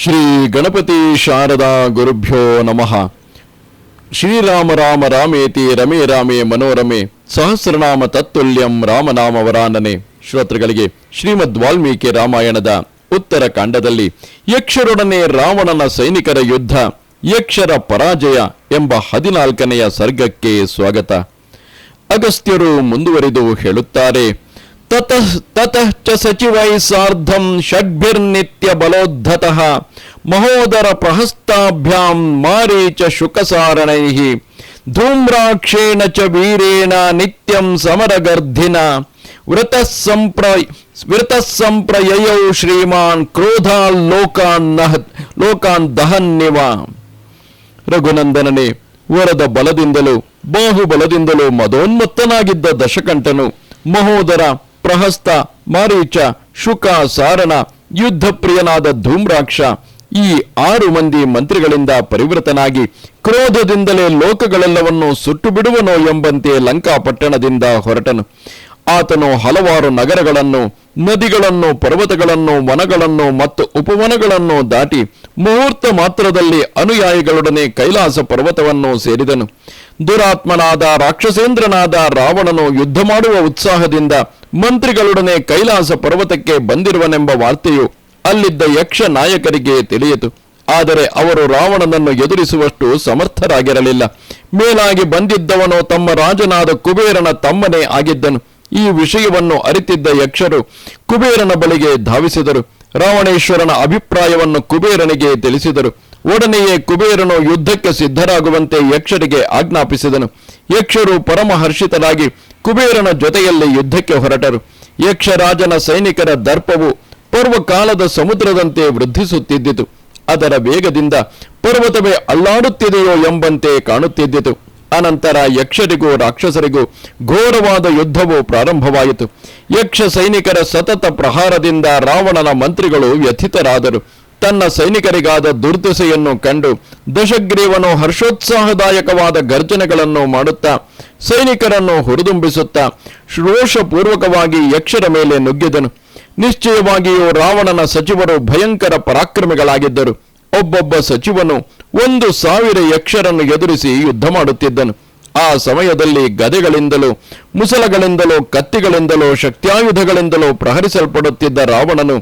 ಶ್ರೀ ಗಣಪತಿ ಶಾರದಾ ಗುರುಭ್ಯೋ ನಮಃ. ಶ್ರೀರಾಮ ರಾಮ ರಾಮೇತಿ ರಮೇ ರಾಮೇ ಮನೋರಮೆ ಸಹಸ್ರನಾಮ ತತ್ತುಲ್ಯಂ ರಾಮನಾಮ ವರಾನನೆ. ಶ್ರೋತೃಗಳಿಗೆ ಶ್ರೀಮದ್ ವಾಲ್ಮೀಕಿ ರಾಮಾಯಣದ ಉತ್ತರ ಕಾಂಡದಲ್ಲಿ ಯಕ್ಷರೊಡನೆ ರಾವಣನ ಸೈನಿಕರ ಯುದ್ಧ, ಯಕ್ಷರ ಪರಾಜಯ ಎಂಬ ಹದಿನಾಲ್ಕನೆಯ ಸರ್ಗಕ್ಕೆ ಸ್ವಾಗತ. ಅಗಸ್ತ್ಯರು ಮುಂದುವರಿದು ಹೇಳುತ್ತಾರೆ ತತಃ ತತಃ ಚ ಸಚಿವೈ ಸಾರ್ಧಂ ಷಡ್ಭಿರ್ನಿತ್ಯ ಬಲೋದ್ಧತಃ ಮಹೋದರ ಪ್ರಹಸ್ತಾಭ್ಯಾಂ ಮಾರೀಚ ಶುಕಸಾರಣೈ ಧೂಮ್ರಾಕ್ಷೇಣ ಚ ವೀರೇಣ ನಿತ್ಯಂ ಸಮರಗರ್ಧಿನ ವೃತಃ ಸಂಪ್ರ ವೃತಃ ಸಂಪ್ರಯಯೌ ಶ್ರೀಮಾನ್ ಕ್ರೋಧಾಲ್ ಲೋಕಾನ್ ನಹ ಲೋಕಾನ್ ದಹನ್ನಿವ ರಘುನಂದನನೇ ವರದ ಬಲದಿಂದಲೂ ಬಾಹುಬಲದಿಂದಲೂ ಮದೋನ್ಮತ್ತನಾಗಿದ್ದ ದಶಕಂಠನು, ಮಹೋದರ ಪ್ರಹಸ್ತ, ಮಾರೀಚ, ಶುಕ ಸಾರಣ ಯುದ್ಧ ಪ್ರಿಯನಾದ ಧೂಮ್ರಾಕ್ಷ ಈ ಆರು ಮಂದಿ ಮಂತ್ರಿಗಳಿಂದ ಪರಿವೃತನಾಗಿ ಕ್ರೋಧದಿಂದಲೇ ಲೋಕಗಳೆಲ್ಲವನ್ನು ಸುಟ್ಟು ಬಿಡುವನೋ ಎಂಬಂತೆ ಲಂಕಾಪಟ್ಟಣದಿಂದ ಹೊರಟನು. ಆತನು ಹಲವಾರು ನಗರಗಳನ್ನು, ನದಿಗಳನ್ನು, ಪರ್ವತಗಳನ್ನು, ವನಗಳನ್ನು ಮತ್ತು ಉಪವನಗಳನ್ನು ದಾಟಿ ಮುಹೂರ್ತ ಮಾತ್ರದಲ್ಲಿ ಅನುಯಾಯಿಗಳೊಡನೆ ಕೈಲಾಸ ಪರ್ವತವನ್ನು ಸೇರಿದನು. ದುರಾತ್ಮನಾದ ರಾಕ್ಷಸೇಂದ್ರನಾದ ರಾವಣನು ಯುದ್ಧ ಮಾಡುವ ಉತ್ಸಾಹದಿಂದ ಮಂತ್ರಿಗಳೊಡನೆ ಕೈಲಾಸ ಪರ್ವತಕ್ಕೆ ಬಂದಿರುವನೆಂಬ ವಾರ್ತೆಯು ಅಲ್ಲಿದ್ದ ಯಕ್ಷ ನಾಯಕರಿಗೆ ತಿಳಿಯಿತು. ಆದರೆ ಅವರು ರಾವಣನನ್ನು ಎದುರಿಸುವಷ್ಟು ಸಮರ್ಥರಾಗಿರಲಿಲ್ಲ. ಮೇಲಾಗಿ ಬಂದಿದ್ದವನು ತಮ್ಮ ರಾಜನಾದ ಕುಬೇರನ ತಮ್ಮನೇ ಆಗಿದ್ದನು. ಈ ವಿಷಯವನ್ನು ಅರಿತಿದ್ದ ಯಕ್ಷರು ಕುಬೇರನ ಬಳಿಗೆ ಧಾವಿಸಿದರು. ರಾವಣೇಶ್ವರನ ಅಭಿಪ್ರಾಯವನ್ನು ಕುಬೇರನಿಗೆ ತಿಳಿಸಿದರು. ಒಡನೆಯೇ ಕುಬೇರನು ಯುದ್ಧಕ್ಕೆ ಸಿದ್ಧರಾಗುವಂತೆ ಯಕ್ಷರಿಗೆ ಆಜ್ಞಾಪಿಸಿದನು. ಯಕ್ಷರು ಪರಮಹರ್ಷಿತರಾಗಿ ಕುಬೇರನ ಜೊತೆಯಲ್ಲಿ ಯುದ್ಧಕ್ಕೆ ಹೊರಟರು. ಯಕ್ಷರಾಜನ ಸೈನಿಕರ ದರ್ಪವು ಪೂರ್ವಕಾಲದ ಸಮುದ್ರದಂತೆ ವೃದ್ಧಿಸುತ್ತಿದ್ದಿತು. ಅದರ ವೇಗದಿಂದ ಪರ್ವತವೇ ಅಲ್ಲಾಡುತ್ತಿದೆಯೋ ಎಂಬಂತೆ ಕಾಣುತ್ತಿದ್ದಿತು. ಅನಂತರ ಯಕ್ಷರಿಗೂ ರಾಕ್ಷಸರಿಗೂ ಘೋರವಾದ ಯುದ್ಧವು ಪ್ರಾರಂಭವಾಯಿತು. ಯಕ್ಷ ಸೈನಿಕರ ಸತತ ಪ್ರಹಾರದಿಂದ ರಾವಣನ ಮಂತ್ರಿಗಳು ವ್ಯಥಿತರಾದರು. ತನ್ನ ಸೈನಿಕರಿಗಾದ ದುರ್ದಶೆಯನ್ನು ಕಂಡು ದಶಗ್ರೀವನು ಹರ್ಷೋತ್ಸಾಹದಾಯಕವಾದ ಗರ್ಜನೆಗಳನ್ನು ಮಾಡುತ್ತಾ ಸೈನಿಕರನ್ನು ಹುರಿದುಂಬಿಸುತ್ತಾ ಶ್ರೋಷಪೂರ್ವಕವಾಗಿ ಯಕ್ಷರ ಮೇಲೆ ನುಗ್ಗಿದನು. ನಿಶ್ಚಯವಾಗಿಯೂ ರಾವಣನ ಸಚಿವರು ಭಯಂಕರ ಪರಾಕ್ರಮಿಗಳಾಗಿದ್ದರು. ಒಬ್ಬೊಬ್ಬ ಸಚಿವನು ಒಂದು ಸಾವಿರ ಯಕ್ಷರನ್ನು ಎದುರಿಸಿ ಯುದ್ಧ ಮಾಡುತ್ತಿದ್ದನು. ಆ ಸಮಯದಲ್ಲಿ ಗದೆಗಳಿಂದಲೂ, ಮುಸಲಗಳಿಂದಲೋ, ಕತ್ತಿಗಳಿಂದಲೋ, ಶಕ್ತಿಯಾಯುಧಗಳಿಂದಲೋ ಪ್ರಹರಿಸಲ್ಪಡುತ್ತಿದ್ದ ರಾವಣನು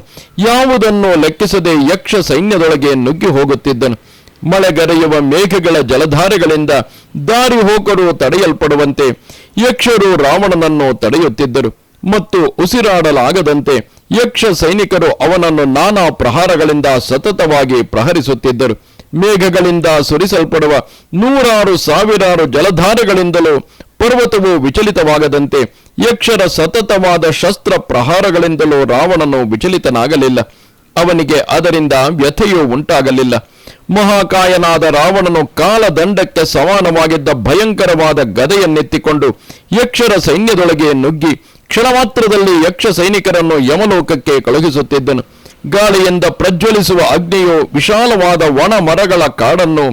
ಯಾವುದನ್ನೂ ಲೆಕ್ಕಿಸದೆ ಯಕ್ಷ ಸೈನ್ಯದೊಳಗೆ ನುಗ್ಗಿ ಹೋಗುತ್ತಿದ್ದನು. ಮಳೆಗರೆಯುವ ಮೇಘಗಳ ಜಲಧಾರೆಗಳಿಂದ ದಾರಿ ಹೋಕರು ತಡೆಯಲ್ಪಡುವಂತೆ ಯಕ್ಷರು ರಾವಣನನ್ನು ತಡೆಯುತ್ತಿದ್ದರು. ಮತ್ತು ಉಸಿರಾಡಲಾಗದಂತೆ ಯಕ್ಷ ಸೈನಿಕರು ಅವನನ್ನು ನಾನಾ ಪ್ರಹಾರಗಳಿಂದ ಸತತವಾಗಿ ಪ್ರಹರಿಸುತ್ತಿದ್ದರು. ಮೇಘಗಳಿಂದ ಸುರಿಸಲ್ಪಡುವ ನೂರಾರು ಸಾವಿರಾರು ಜಲಧಾರೆಗಳಿಂದಲೂ ಪರ್ವತವು ವಿಚಲಿತವಾಗದಂತೆ ಯಕ್ಷರ ಸತತವಾದ ಶಸ್ತ್ರ ಪ್ರಹಾರಗಳಿಂದಲೂ ರಾವಣನು ವಿಚಲಿತನಾಗಲಿಲ್ಲ. ಅವನಿಗೆ ಅದರಿಂದ ವ್ಯಥೆಯೂ ಉಂಟಾಗಲಿಲ್ಲ. ಮಹಾಕಾಯನಾದ ರಾವಣನು ಕಾಲದಂಡಕ್ಕೆ ಸಮಾನವಾಗಿದ್ದ ಭಯಂಕರವಾದ ಗದೆಯನ್ನೆತ್ತಿಕೊಂಡು ಯಕ್ಷರ ಸೈನ್ಯದೊಳಗೆ ನುಗ್ಗಿ ಕ್ಷಣಮಾತ್ರದಲ್ಲಿ ಯಕ್ಷ ಸೈನಿಕರನ್ನು ಯಮಲೋಕಕ್ಕೆ ಕಳುಹಿಸುತ್ತಿದ್ದನು. ಗಾಳಿಯಿಂದ ಪ್ರಜ್ವಲಿಸುವ ಅಗ್ನಿಯು ವಿಶಾಲವಾದ ಒಣ ಮರಗಳ ಕಾಡನ್ನು,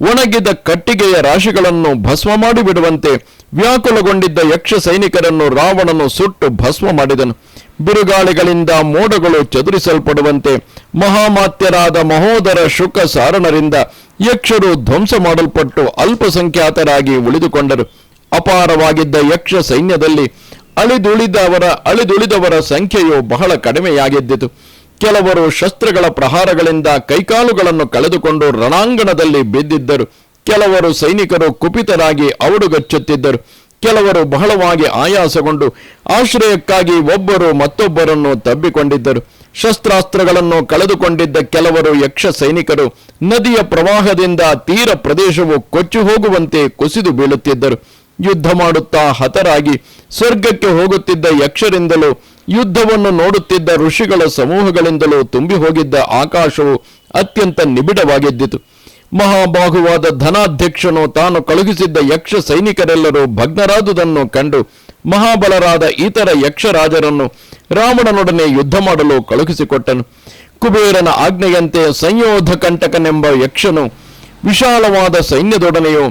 ಒಣಗಿದ ಕಟ್ಟಿಗೆಯ ರಾಶಿಗಳನ್ನು ಭಸ್ಮ ಮಾಡಿಬಿಡುವಂತೆ ವ್ಯಾಕುಲಗೊಂಡಿದ್ದ ಯಕ್ಷ ಸೈನಿಕರನ್ನು ರಾವಣನು ಸುಟ್ಟು ಭಸ್ಮ ಮಾಡಿದನು. ಬಿರುಗಾಳಿಗಳಿಂದ ಮೋಡಗಳು ಚದುರಿಸಲ್ಪಡುವಂತೆ ಮಹಾಮಾತ್ಯರಾದ ಮಹೋದರ ಶುಕ ಸಾರಣರಿಂದ ಯಕ್ಷರು ಧ್ವಂಸ ಮಾಡಲ್ಪಟ್ಟು ಅಲ್ಪಸಂಖ್ಯಾತರಾಗಿ ಉಳಿದುಕೊಂಡರು. ಅಪಾರವಾಗಿದ್ದ ಯಕ್ಷ ಸೈನ್ಯದಲ್ಲಿ ಅಳಿದುಳಿದವರ ಅಳಿದುಳಿದವರ ಸಂಖ್ಯೆಯು ಬಹಳ ಕಡಿಮೆಯಾಗಿದ್ದಿತು. ಕೆಲವರು ಶಸ್ತ್ರಗಳ ಪ್ರಹಾರಗಳಿಂದ ಕೈಕಾಲುಗಳನ್ನು ಕಳೆದುಕೊಂಡು ರಣಾಂಗಣದಲ್ಲಿ ಬಿದ್ದಿದ್ದರು. ಕೆಲವರು ಸೈನಿಕರು ಕುಪಿತರಾಗಿ ಅವಡುಗಚ್ಚುತ್ತಿದ್ದರು ಕೆಲವರು ಬಹಳವಾಗಿ ಆಯಾಸಗೊಂಡು ಆಶ್ರಯಕ್ಕಾಗಿ ಒಬ್ಬರು ಮತ್ತೊಬ್ಬರನ್ನು ತಬ್ಬಿಕೊಂಡಿದ್ದರು. ಶಸ್ತ್ರಾಸ್ತ್ರಗಳನ್ನು ಕಳೆದುಕೊಂಡಿದ್ದ ಕೆಲವರು ಯಕ್ಷ ಸೈನಿಕರು ನದಿಯ ಪ್ರವಾಹದಿಂದ ತೀರ ಪ್ರದೇಶವು ಕೊಚ್ಚಿ ಹೋಗುವಂತೆ ಕುಸಿದು ಬೀಳುತ್ತಿದ್ದರು. ಯುದ್ಧ ಮಾಡುತ್ತಾ ಹತರಾಗಿ ಸ್ವರ್ಗಕ್ಕೆ ಹೋಗುತ್ತಿದ್ದ ಯಕ್ಷರಿಂದಲೂ ಯುದ್ಧವನ್ನು ನೋಡುತ್ತಿದ್ದ ಋಷಿಗಳ ಸಮೂಹಗಳಿಂದಲೂ ತುಂಬಿ ಹೋಗಿದ್ದ ಆಕಾಶವು ಅತ್ಯಂತ ನಿಬಿಡವಾಗಿದ್ದಿತು. ಮಹಾಬಾಹುವಾದ ಧನಾಧ್ಯಕ್ಷನು ತಾನು ಕಳುಹಿಸಿದ್ದ ಯಕ್ಷ ಸೈನಿಕರೆಲ್ಲರೂ ಭಗ್ನರಾದುದನ್ನು ಕಂಡು ಮಹಾಬಲರಾದ ಇತರ ಯಕ್ಷರಾಜರನ್ನು ರಾವಣನೊಡನೆ ಯುದ್ಧ ಮಾಡಲು ಕಳುಹಿಸಿಕೊಟ್ಟನು. ಕುಬೇರನ ಆಜ್ಞೆಯಂತೆ ಸಂಯೋಧ ಕಂಟಕನೆಂಬ ಯಕ್ಷನು ವಿಶಾಲವಾದ ಸೈನ್ಯದೊಡನೆಯೂ,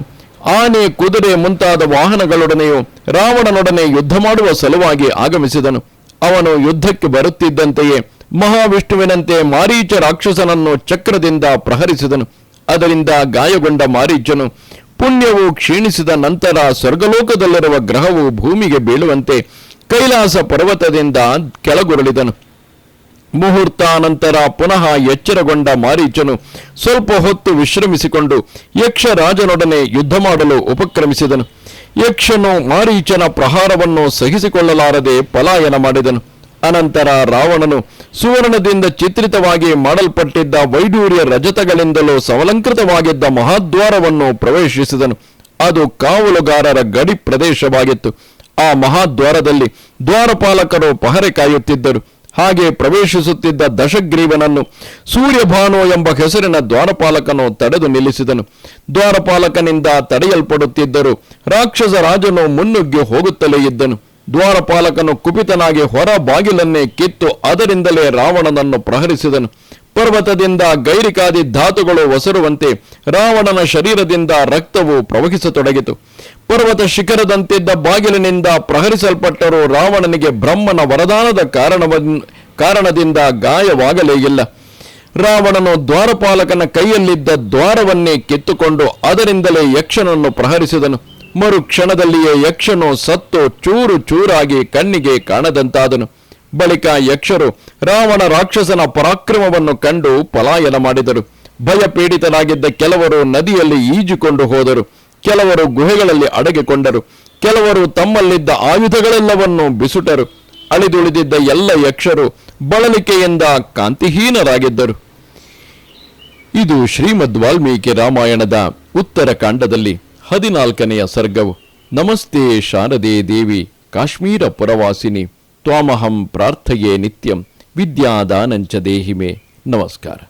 ಆನೆ ಕುದುರೆ ಮುಂತಾದ ವಾಹನಗಳೊಡನೆಯೂ ರಾವಣನೊಡನೆ ಯುದ್ಧ ಮಾಡುವ ಸಲುವಾಗಿ ಆಗಮಿಸಿದನು. ಅವನು ಯುದ್ಧಕ್ಕೆ ಬರುತ್ತಿದ್ದಂತೆಯೇ ಮಹಾವಿಷ್ಣುವಿನಂತೆ ಮಾರೀಚ ರಾಕ್ಷಸನನ್ನು ಚಕ್ರದಿಂದ ಪ್ರಹರಿಸಿದನು. ಅದರಿಂದ ಗಾಯಗೊಂಡ ಮಾರೀಚನು ಪುಣ್ಯವು ಕ್ಷೀಣಿಸಿದ ನಂತರ ಸ್ವರ್ಗಲೋಕದಲ್ಲಿರುವ ಗ್ರಹವು ಭೂಮಿಗೆ ಬೀಳುವಂತೆ ಕೈಲಾಸ ಪರ್ವತದಿಂದ ಕೆಳಗುರುಳಿದನು. ಮುಹೂರ್ತಾನಂತರ ಪುನಃ ಎಚ್ಚರಗೊಂಡ ಮಾರೀಚನು ಸ್ವಲ್ಪ ಹೊತ್ತು ವಿಶ್ರಮಿಸಿಕೊಂಡು ಯಕ್ಷರಾಜನೊಡನೆ ಯುದ್ಧ ಮಾಡಲು ಉಪಕ್ರಮಿಸಿದನು. ಯಕ್ಷನು ಮಾರೀಚನ ಪ್ರಹಾರವನ್ನು ಸಹಿಸಿಕೊಳ್ಳಲಾರದೆ ಪಲಾಯನ ಮಾಡಿದನು. ಅನಂತರ ರಾವಣನು ಸುವರ್ಣದಿಂದ ಚಿತ್ರಿತವಾಗಿ ಮಾಡಲ್ಪಟ್ಟಿದ್ದ ವೈಡೂರ್ಯ ರಜತಗಳಿಂದಲೂ ಸವಲಂಕೃತವಾಗಿದ್ದ ಮಹಾದ್ವಾರವನ್ನು ಪ್ರವೇಶಿಸಿದನು. ಅದು ಕಾವಲುಗಾರರ ಗಡಿ ಪ್ರದೇಶವಾಗಿತ್ತು. ಆ ಮಹಾದ್ವಾರದಲ್ಲಿ ದ್ವಾರಪಾಲಕರು ಪಹರೆ ಕಾಯುತ್ತಿದ್ದರು. ಹಾಗೆ ಪ್ರವೇಶಿಸುತ್ತಿದ್ದ ದಶಗ್ರೀವನನ್ನು ಸೂರ್ಯಭಾನು ಎಂಬ ಹೆಸರಿನ ದ್ವಾರಪಾಲಕನು ತಡೆದು ನಿಲ್ಲಿಸಿದನು. ದ್ವಾರಪಾಲಕನಿಂದ ತಡೆಯಲ್ಪಡುತ್ತಿದ್ದರು ರಾಕ್ಷಸ ರಾಜನು ಮುನ್ನುಗ್ಗಿ ಹೋಗುತ್ತಲೇ ಇದ್ದನು. ದ್ವಾರಪಾಲಕನು ಕುಪಿತನಾಗಿ ಹೊರ ಬಾಗಿಲನ್ನೇ ಕಿತ್ತು ಅದರಿಂದಲೇ ರಾವಣನನ್ನು ಪ್ರಹರಿಸಿದನು. ಪರ್ವತದಿಂದ ಗೈರಿಕಾದಿ ಧಾತುಗಳು ಒಸರುವಂತೆ ರಾವಣನ ಶರೀರದಿಂದ ರಕ್ತವು ಪ್ರವಹಿಸತೊಡಗಿತು. ಪರ್ವತ ಶಿಖರದಂತಿದ್ದ ಬಾಗಿಲಿನಿಂದ ಪ್ರಹರಿಸಲ್ಪಟ್ಟರೂ ರಾವಣನಿಗೆ ಬ್ರಹ್ಮನ ವರದಾನದ ಕಾರಣವ ಕಾರಣದಿಂದ ಗಾಯವಾಗಲೇ ಇಲ್ಲ. ರಾವಣನು ದ್ವಾರಪಾಲಕನ ಕೈಯಲ್ಲಿದ್ದ ದ್ವಾರವನ್ನೇ ಕಿತ್ತುಕೊಂಡು ಅದರಿಂದಲೇ ಯಕ್ಷನನ್ನು ಪ್ರಹರಿಸಿದನು. ಮರು ಕ್ಷಣದಲ್ಲಿಯೇ ಯಕ್ಷನು ಸತ್ತು ಚೂರು ಚೂರಾಗಿ ಕಣ್ಣಿಗೆ ಕಾಣದಂತಾದನು. ಬಳಿಕ ಯಕ್ಷರು ರಾವಣ ರಾಕ್ಷಸನ ಪರಾಕ್ರಮವನ್ನು ಕಂಡು ಪಲಾಯನ ಮಾಡಿದರು. ಭಯಪೀಡಿತರಾಗಿದ್ದ ಕೆಲವರು ನದಿಯಲ್ಲಿ ಈಜುಕೊಂಡು ಹೋದರು. ಕೆಲವರು ಗುಹೆಗಳಲ್ಲಿ ಅಡಗಿಕೊಂಡರು, ಕೆಲವರು ತಮ್ಮಲ್ಲಿದ್ದ ಆಯುಧಗಳೆಲ್ಲವನ್ನು ಬಿಸುಟರು. ಅಳಿದುಳಿದಿದ್ದ ಎಲ್ಲ ಯಕ್ಷರು ಬಳಲಿಕೆಯಿಂದ ಕಾಂತಿಹೀನರಾಗಿದ್ದರು. ಇದು ಶ್ರೀಮದ್ ವಾಲ್ಮೀಕಿ ರಾಮಾಯಣದ ಉತ್ತರ ಕಾಂಡದಲ್ಲಿ ಹದಿನಾಲ್ಕನೆಯ ಸರ್ಗವು. ನಮಸ್ತೆ ಶಾರದೆ ದೇವಿ, ಕಾಶ್ಮೀರ ಪುರವಾಸಿನಿ, ತ್ವಾಮಹಂ ಪ್ರಾರ್ಥಯೇ ನಿತ್ಯಂ, ವಿದ್ಯಾದಾನಂಚ ದೇಹಿಮೆ. ನಮಸ್ಕಾರ.